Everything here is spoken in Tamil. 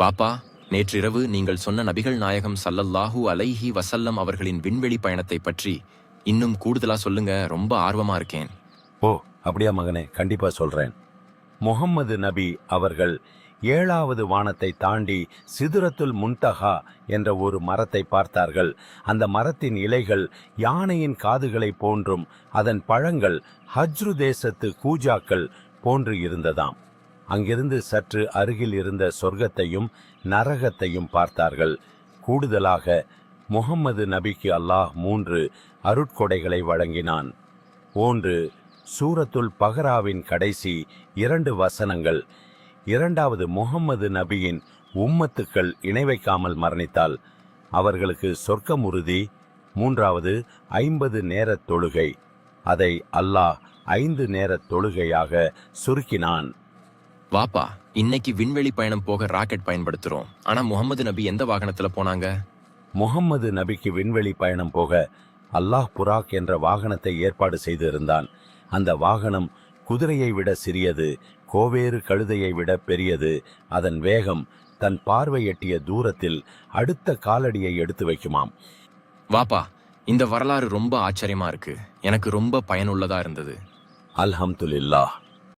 வாப்பா நேற்றிரவு நீங்கள் சொன்ன நபிகள் நாயகம் சல்லல்லாஹு அலைஹி வசல்லம் அவர்களின் விண்வெளி பயணத்தை பற்றி இன்னும் கூடுதலா சொல்லுங்க ரொம்ப ஆர்வமா இருக்கேன். ஓ அப்படியா மகனே கண்டிப்பா சொல்றேன். முகம்மது நபி அவர்கள் ஏழாவது வானத்தை தாண்டி சிதுரத்துல் முன்தஹா என்ற ஒரு மரத்தை பார்த்தார்கள். அந்த மரத்தின் இலைகள் யானையின் காதுகளை போன்றும் அதன் பழங்கள் ஹஜ்ரு தேசத்து கூஜாக்கள் போன்று இருந்ததாம். அங்கிருந்து சற்று அருகில் இருந்த சொர்க்கத்தையும் நரகத்தையும் பார்த்தார்கள். கூடுதலாக முகம்மது நபிக்கு அல்லாஹ் மூன்று அருட்கொடைகளை வழங்கினான். ஒன்று சூரத்துல் பஹராவின் கடைசி இரண்டு வசனங்கள். இரண்டாவது முகம்மது நபியின் உம்மத்துக்கள் இணை வைக்காமல் மரணித்தால் அவர்களுக்கு சொர்க்கம் உறுதி. மூன்றாவது ஐம்பது நேரத் தொழுகை. அதை அல்லாஹ் ஐந்து நேரத் தொழுகையாக சுருக்கினான். வாப்பா இன்னைக்கு விண்வெளி பயணம் போக ராக்கெட் பயன்படுத்துறோம். ஆனா முகமது நபி எந்த வாகனத்துல போனாங்க? முகம்மது நபிக்கு விண்வெளி பயணம் போக அல்லாஹ் புராக் என்ற வாகனத்தை ஏற்பாடு செய்திருந்தான். அந்த வாகனம் குதிரையை விட சிறியது கோவேறு கழுதையை விட பெரியது. அதன் வேகம் தன் பார்வை எட்டிய தூரத்தில் அடுத்த காலடியை எடுத்து வைக்குமாம். வாப்பா இந்த வரலாறு ரொம்ப ஆச்சரியமா இருக்கு. எனக்கு ரொம்ப பயனுள்ளதா இருந்தது. அல்ஹம்துலில்லாஹ்.